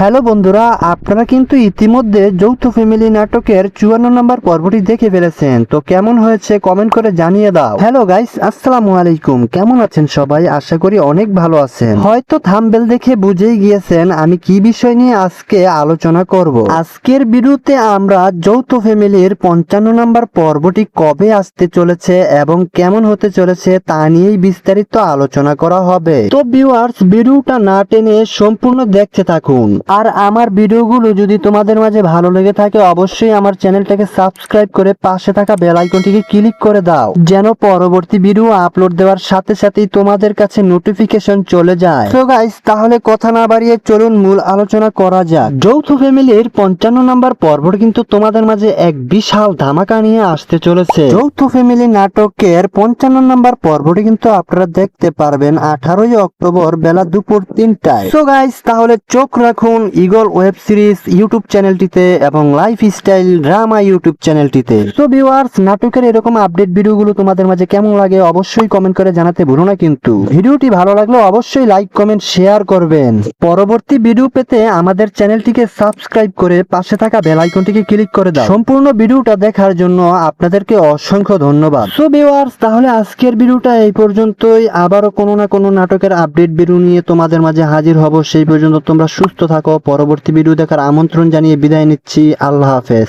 Hello বন্ধুরা, আপনারা কিন্তু ইতিমধ্যে যৌথ ফ্যামিলি নাটকের চুয়ান্ন নম্বর পর্বটি দেখে ফেলেছেন। তো কেমন হয়েছে কমেন্ট করে জানিয়ে দাও। হ্যালো গাইস, আসসালামু আলাইকুম। কেমন আছেন সবাই? আশা করি অনেক ভালো আছেন। হয়তো থাম্বেল দেখে বুঝেই গিয়েছেন আমি কি বিষয় নিয়ে আজকে আলোচনা করব। আজকের ভিডিওতে আমরা যৌথ ফ্যামিলির পঞ্চান্ন নম্বর পর্বটি কবে আসতে চলেছে এবং কেমন হতে চলেছে তা নিয়েই বিস্তারিত আলোচনা করা হবে। তো ভিউয়ার্স ভিডিওটা না টেনে সম্পূর্ণ দেখতে থাকুন। আর আমার ভিডিওগুলো যদি তোমাদের মাঝে ভালো লেগে থাকে, অবশ্যই আমার চ্যানেলটাকে সাবস্ক্রাইব করে পাশে থাকা বেল আইকনটিকে ক্লিক করে দাও, যেন পরবর্তী ভিডিও আপলোড দেওয়ার সাথে সাথেই তোমাদের কাছে নোটিফিকেশন চলে যায়। তো গাইস তাহলে কথা না বাড়িয়ে চলুন মূল আলোচনা করা যাক। যৌথ ফ্যামিলির পঞ্চান্ন নম্বর পর্বটি কিন্তু তোমাদের মাঝে এক বিশাল ধামাকা নিয়ে আসতে চলেছে। যৌথ ফ্যামিলি নাটকের পঞ্চান্ন নম্বর পর্বটি কিন্তু আপনারা দেখতে পারবেন আঠারোই অক্টোবর বেলা দুপুর তিনটায়। সো গাইস তাহলে চোখ রাখুন। ইগল ওয়েব সিরিজ, ইউটিউব চ্যানেলটিতে এবং লাইফ স্টাইল ড্রামা ইউটিউব চ্যানেলটিতে। সো ভিউয়ার্স, নাটকের এরকম আপডেট ভিডিওগুলো তোমাদের মাঝে কেমন লাগে অবশ্যই কমেন্ট করে জানাতে ভুলো না কিন্তু। ভিডিওটি ভালো লাগলে অবশ্যই লাইক কমেন্ট শেয়ার করবেন। পরবর্তী ভিডিও পেতে আমাদের চ্যানেলটিকে সাবস্ক্রাইব করে পাশে থাকা বেল আইকনটিকে ক্লিক করে দাও। সম্পূর্ণ ভিডিওটা দেখার জন্য আপনাদেরকে অসংখ্য ধন্যবাদ। সো ভিউয়ার্স তাহলে আজকের ভিডিওটা এই পর্যন্তই। আবারও কোনো না কোনো নাটকের আপডেট ভিডিও নিয়ে তোমাদের মাঝে হাজির হব। সেই পর্যন্ত তোমরা সুস্থ থাকো। পরবর্তী ভিডিও দেখার আমন্ত্রণ জানিয়ে বিদায় নিচ্ছি। আল্লাহ হাফেজ।